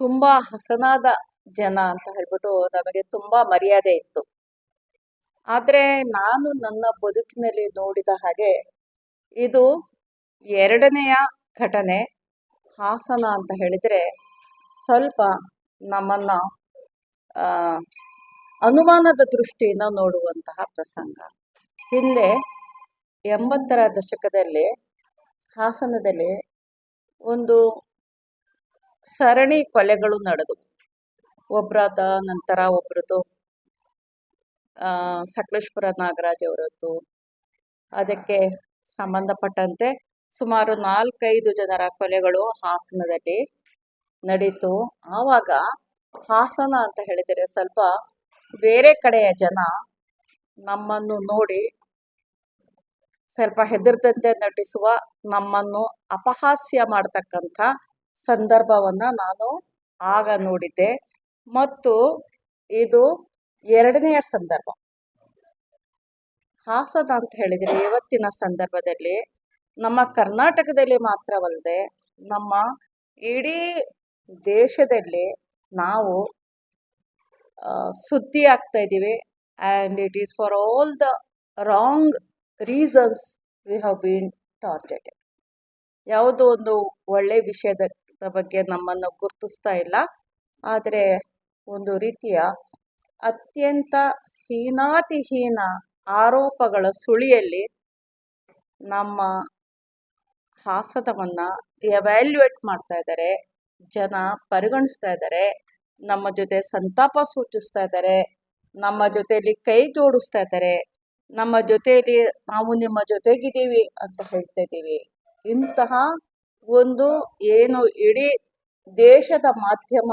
ತುಂಬಾ ಹಸನಾದ ಜನ ಅಂತ ಹೇಳ್ಬಿಟ್ಟು ನಮಗೆ ತುಂಬಾ ಮರ್ಯಾದೆ ಇತ್ತು. ಆದ್ರೆ ನಾನು ನನ್ನ ಬದುಕಿನಲ್ಲಿ ನೋಡಿದ ಹಾಗೆ ಇದು ಎರಡನೆಯ ಘಟನೆ. ಹಾಸನ ಅಂತ ಹೇಳಿದ್ರೆ ಸ್ವಲ್ಪ ನಮ್ಮನ್ನ ಅನುಮಾನದ ದೃಷ್ಟಿಯಿಂದ ನೋಡುವಂತಹ ಪ್ರಸಂಗ. ಹಿಂದೆ ಎಂಬತ್ತರ ದಶಕದಲ್ಲಿ ಹಾಸನದಲ್ಲಿ ಒಂದು ಸರಣಿ ಕೊಲೆಗಳು ನಡೆದವು ಒಬ್ಬರಾದ ನಂತರ ಒಬ್ರದ್ದು ಆ, ಸಕಲೇಶ್ಪುರ ನಾಗರಾಜ್ ಅವರದ್ದು. ಅದಕ್ಕೆ ಸಂಬಂಧಪಟ್ಟಂತೆ ಸುಮಾರು ನಾಲ್ಕೈದು ಜನರ ಕೊಲೆಗಳು ಹಾಸನದಲ್ಲಿ ನಡೀತು. ಆವಾಗ ಹಾಸನ ಅಂತ ಹೇಳಿದರೆ ಸ್ವಲ್ಪ ಬೇರೆ ಕಡೆಯ ಜನ ನಮ್ಮನ್ನು ನೋಡಿ ಸ್ವಲ್ಪ ಹೆದರ್ದಂತೆ ನಟಿಸುವ ನಮ್ಮನ್ನು ಅಪಹಾಸ್ಯ ಮಾಡ್ತಕ್ಕಂಥ ಸಂದರ್ಭವನ್ನ ನಾನು ಆಗ ನೋಡಿದ್ದೆ. ಮತ್ತು ಇದು ಎರಡನೆಯ ಸಂದರ್ಭ. ಹಾಸನ ಅಂತ ಹೇಳಿದ್ರೆ ಇವತ್ತಿನ ಸಂದರ್ಭದಲ್ಲಿ ನಮ್ಮ ಕರ್ನಾಟಕದಲ್ಲಿ ಮಾತ್ರವಲ್ಲದೆ ನಮ್ಮ ಇಡೀ ದೇಶದಲ್ಲಿ ನಾವು ಸುದ್ದಿ ಆಗ್ತಾ ಇದ್ದೀವಿ. And it is for all the wrong reasons we have been targeted ಯಾವುದೋ ಒಂದು ಒಳ್ಳೆ ವಿಷಯದ ಬಗ್ಗೆ ನಮ್ಮನ್ನು ಗುರುತಿಸ್ತಾ ಇಲ್ಲ. ಆದರೆ ಒಂದು ರೀತಿಯ ಅತ್ಯಂತ ಹೀನಾತಿಹೀನ ಆರೋಪಗಳ ಸುಳಿಯಲ್ಲಿ ನಮ್ಮ ಹಾಸನವನ್ನ ಎವ್ಯಾಲ್ಯೂಯೇಟ್ ಮಾಡ್ತಾ ಇದ್ದಾರೆ, ಜನ ಪರಿಗಣಿಸ್ತಾ ಇದ್ದಾರೆ, ನಮ್ಮ ಜೊತೆ ಸಂತಾಪ ಸೂಚಿಸ್ತಾ ಇದ್ದಾರೆ, ನಮ್ಮ ಜೊತೆಯಲ್ಲಿ ಕೈ ಜೋಡಿಸ್ತಾ ಇದ್ದಾರೆ, ನಮ್ಮ ಜೊತೆಯಲ್ಲಿ ನಾವು ನಿಮ್ಮ ಜೊತೆಗಿದ್ದೀವಿ ಅಂತ ಹೇಳ್ತಾ ಇದ್ದೀವಿ. ಇಂತಹ ಒಂದು ಏನು ಇಡೀ ದೇಶದ ಮಾಧ್ಯಮ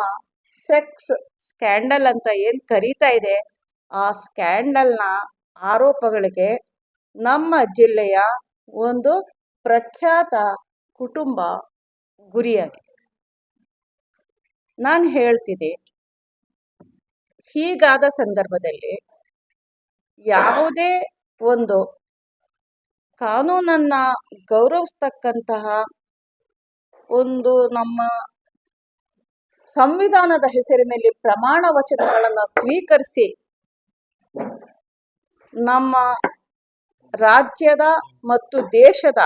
ಸೆಕ್ಸ್ ಸ್ಕ್ಯಾಂಡಲ್ ಅಂತ ಏನು ಕರೀತಾ ಇದೆ, ಆ ಸ್ಕ್ಯಾಂಡಲ್ನ ಆರೋಪಗಳಿಗೆ ನಮ್ಮ ಜಿಲ್ಲೆಯ ಒಂದು ಪ್ರಖ್ಯಾತ ಕುಟುಂಬ ಗುರಿಯಾಗಿದೆ. ನಾನು ಹೇಳ್ತಿದ್ದೆ ಹೀಗಾದ ಸಂದರ್ಭದಲ್ಲಿ ಯಾವುದೇ ಒಂದು ಕಾನೂನನ್ನ ಗೌರವಿಸ್ತಕ್ಕಂತಹ ಒಂದು ನಮ್ಮ ಸಂವಿಧಾನದ ಹೆಸರಿನಲ್ಲಿ ಪ್ರಮಾಣ ವಚನಗಳನ್ನು ಸ್ವೀಕರಿಸಿ ನಮ್ಮ ರಾಜ್ಯದ ಮತ್ತು ದೇಶದ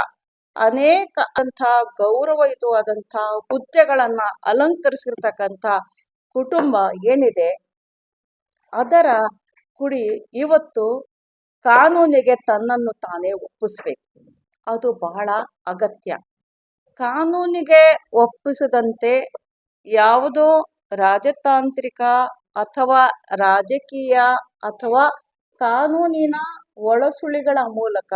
ಅನೇಕ ಅಂತ ಗೌರವಯುತವಾದಂಥ ಹುದ್ದೆಗಳನ್ನ ಅಲಂಕರಿಸಿರ್ತಕ್ಕಂಥ ಕುಟುಂಬ ಏನಿದೆ, ಅದರ ಕುಡಿ ಇವತ್ತು ಕಾನೂನಿಗೆ ತನ್ನನ್ನು ತಾನೇ ಒಪ್ಪಿಸ್ಬೇಕು. ಅದು ಬಹಳ ಅಗತ್ಯ. ಕಾನೂನಿಗೆ ಒಪ್ಪಿಸದಂತೆ ಯಾವುದೋ ರಾಜತಾಂತ್ರಿಕ ಅಥವಾ ರಾಜಕೀಯ ಅಥವಾ ಕಾನೂನಿನ ಒಳಸುಳಿಗಳ ಮೂಲಕ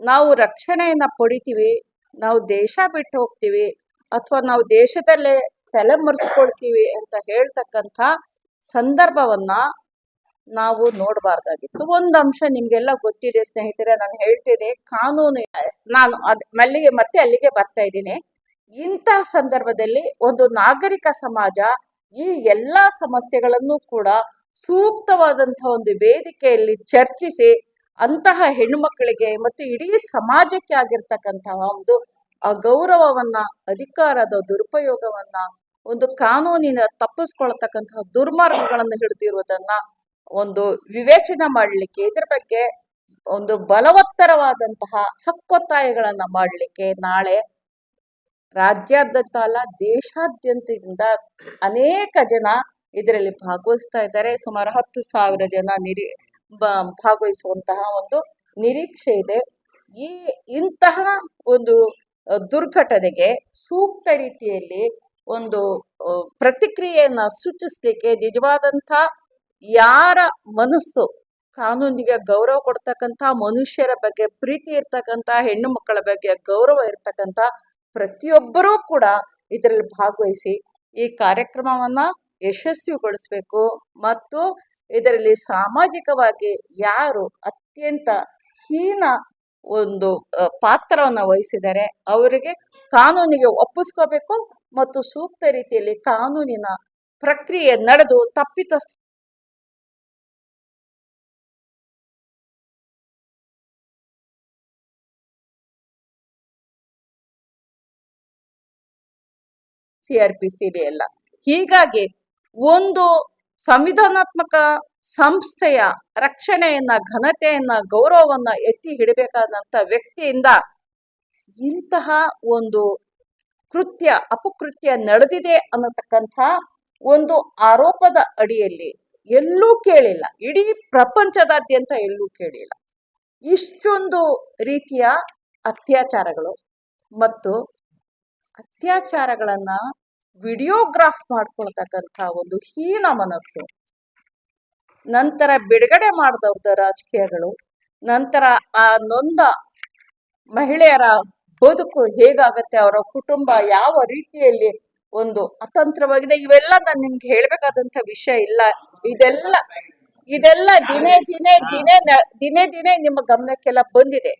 ನಾವು ರಕ್ಷಣೆಯನ್ನು ಪಡಿತೀವಿ, ನಾವು ದೇಶ ಬಿಟ್ಟು ಹೋಗ್ತೀವಿ ಅಥವಾ ನಾವು ದೇಶದಲ್ಲೇ ತಲೆಮರೆಸ್ಕೊಳ್ತೀವಿ ಅಂತ ಹೇಳ್ತಕ್ಕಂಥ ಸಂದರ್ಭವನ್ನ ನಾವು ನೋಡಬಾರ್ದಾಗಿತ್ತು. ಒಂದು ಅಂಶ ನಿಮ್ಗೆಲ್ಲ ಗೊತ್ತಿದೆ ಸ್ನೇಹಿತರೆ, ನಾನು ಹೇಳ್ತಿದ್ದೆ ಕಾನೂನು ನಾನು ಅದ್ ಮಲ್ಲಿಗೆ ಮತ್ತೆ ಅಲ್ಲಿಗೆ ಬರ್ತಾ ಇದ್ದೀನಿ. ಇಂತಹ ಸಂದರ್ಭದಲ್ಲಿ ಒಂದು ನಾಗರಿಕ ಸಮಾಜ ಈ ಎಲ್ಲಾ ಸಮಸ್ಯೆಗಳನ್ನು ಕೂಡ ಸೂಕ್ತವಾದಂತಹ ಒಂದು ವೇದಿಕೆಯಲ್ಲಿ ಚರ್ಚಿಸಿ ಅಂತಹ ಹೆಣ್ಣುಮಕ್ಕಳಿಗೆ ಮತ್ತು ಇಡೀ ಸಮಾಜಕ್ಕೆ ಆಗಿರ್ತಕ್ಕಂತಹ ಒಂದು ಗೌರವವನ್ನ, ಅಧಿಕಾರದ ದುರುಪಯೋಗವನ್ನ, ಒಂದು ಕಾನೂನಿನ ತಪ್ಪಿಸ್ಕೊಳ್ತಕ್ಕಂತಹ ದುರ್ಮಾರ್ಗಗಳನ್ನು ಹಿಡಿದಿರುವುದನ್ನ ಒಂದು ವಿವೇಚನೆ ಮಾಡಲಿಕ್ಕೆ, ಇದ್ರ ಬಗ್ಗೆ ಒಂದು ಬಲವತ್ತರವಾದಂತಹ ಹಕ್ಕೊತ್ತಾಯಗಳನ್ನ ಮಾಡಲಿಕ್ಕೆ ನಾಳೆ ರಾಜ್ಯಾದ್ಯಂತ ಅಲ್ಲ, ದೇಶಾದ್ಯಂತದಿಂದ ಅನೇಕ ಜನ ಇದರಲ್ಲಿ ಭಾಗವಹಿಸ್ತಾ ಇದ್ದಾರೆ. ಸುಮಾರು ಹತ್ತು ಸಾವಿರ ಜನ ನಿರಿ ಭಾಗವಹಿಸುವಂತಹ ಒಂದು ನಿರೀಕ್ಷೆ ಇದೆ. ಈ ಇಂತಹ ಒಂದು ದುರ್ಘಟನೆಗೆ ಸೂಕ್ತ ರೀತಿಯಲ್ಲಿ ಒಂದು ಪ್ರತಿಕ್ರಿಯೆಯನ್ನ ಸೂಚಿಸ್ಲಿಕ್ಕೆ ನಿಜವಾದಂಥ ಯಾರ ಮನಸ್ಸು ಕಾನೂನಿಗೆ ಗೌರವ ಕೊಡ್ತಕ್ಕಂಥ ಮನುಷ್ಯರ ಬಗ್ಗೆ, ಪ್ರೀತಿ ಇರ್ತಕ್ಕಂಥ ಹೆಣ್ಣು ಮಕ್ಕಳ ಬಗ್ಗೆ ಗೌರವ ಇರ್ತಕ್ಕಂಥ ಪ್ರತಿಯೊಬ್ಬರೂ ಕೂಡ ಇದರಲ್ಲಿ ಭಾಗವಹಿಸಿ ಈ ಕಾರ್ಯಕ್ರಮವನ್ನ ಯಶಸ್ವಿಗೊಳಿಸಬೇಕು. ಮತ್ತು ಇದರಲ್ಲಿ ಸಾಮಾಜಿಕವಾಗಿ ಯಾರು ಅತ್ಯಂತ ಹೀನ ಒಂದು ಪಾತ್ರವನ್ನು ವಹಿಸಿದರೆ ಅವರಿಗೆ ಕಾನೂನಿಗೆ ಒಪ್ಪಿಸ್ಕೋಬೇಕು. ಮತ್ತು ಸೂಕ್ತ ರೀತಿಯಲ್ಲಿ ಕಾನೂನಿನ ಪ್ರಕ್ರಿಯೆ ನಡೆದು ತಪ್ಪಿತಸ್ಥ C R P C D ಎಲ್ಲ. ಹೀಗಾಗಿ ಒಂದು ಸಂವಿಧಾನಾತ್ಮಕ ಸಂಸ್ಥೆಯ ರಕ್ಷಣೆಯನ್ನ, ಘನತೆಯನ್ನ, ಗೌರವವನ್ನ ಎತ್ತಿ ಹಿಡಬೇಕಾದಂತ ವ್ಯಕ್ತಿಯಿಂದ ಇಂತಹ ಒಂದು ಕೃತ್ಯ, ಅಪಕೃತ್ಯ ನಡೆದಿದೆ ಅನ್ನತಕ್ಕಂಥ ಒಂದು ಆರೋಪದ ಅಡಿಯಲ್ಲಿ ಎಲ್ಲೂ ಕೇಳಿಲ್ಲ. ಇಡೀ ಪ್ರಪಂಚದಾದ್ಯಂತ ಎಲ್ಲೂ ಕೇಳಿಲ್ಲ. ಇಷ್ಟೊಂದು ರೀತಿಯ ಅತ್ಯಾಚಾರಗಳು ಮತ್ತು ಅತ್ಯಾಚಾರಗಳನ್ನ ವಿಡಿಯೋಗ್ರಾಫ್ ಮಾಡ್ಕೊಳ್ತಕ್ಕಂಥ ಒಂದು ಹೀನ ಮನಸ್ಸು. ನಂತರ ಬಿಡುಗಡೆ ಮಾಡಿದವ್ರದ ರಾಜಕೀಯಗಳು, ನಂತರ ಆ ನೊಂದ ಮಹಿಳೆಯರ ಬದುಕು ಹೇಗಾಗತ್ತೆ, ಅವರ ಕುಟುಂಬ ಯಾವ ರೀತಿಯಲ್ಲಿ ಒಂದು ಅತಂತ್ರವಾಗಿದೆ, ಇವೆಲ್ಲ ನಾನು ನಿಮ್ಗೆ ಹೇಳ್ಬೇಕಾದಂತ ವಿಷಯ ಇಲ್ಲ. ಇದೆಲ್ಲ ಇದೆಲ್ಲ ದಿನೇ ದಿನೇ ದಿನೇ ದಿನೇ ದಿನೇ ನಿಮ್ಮ ಗಮನಕ್ಕೆಲ್ಲ ಬಂದಿದೆ.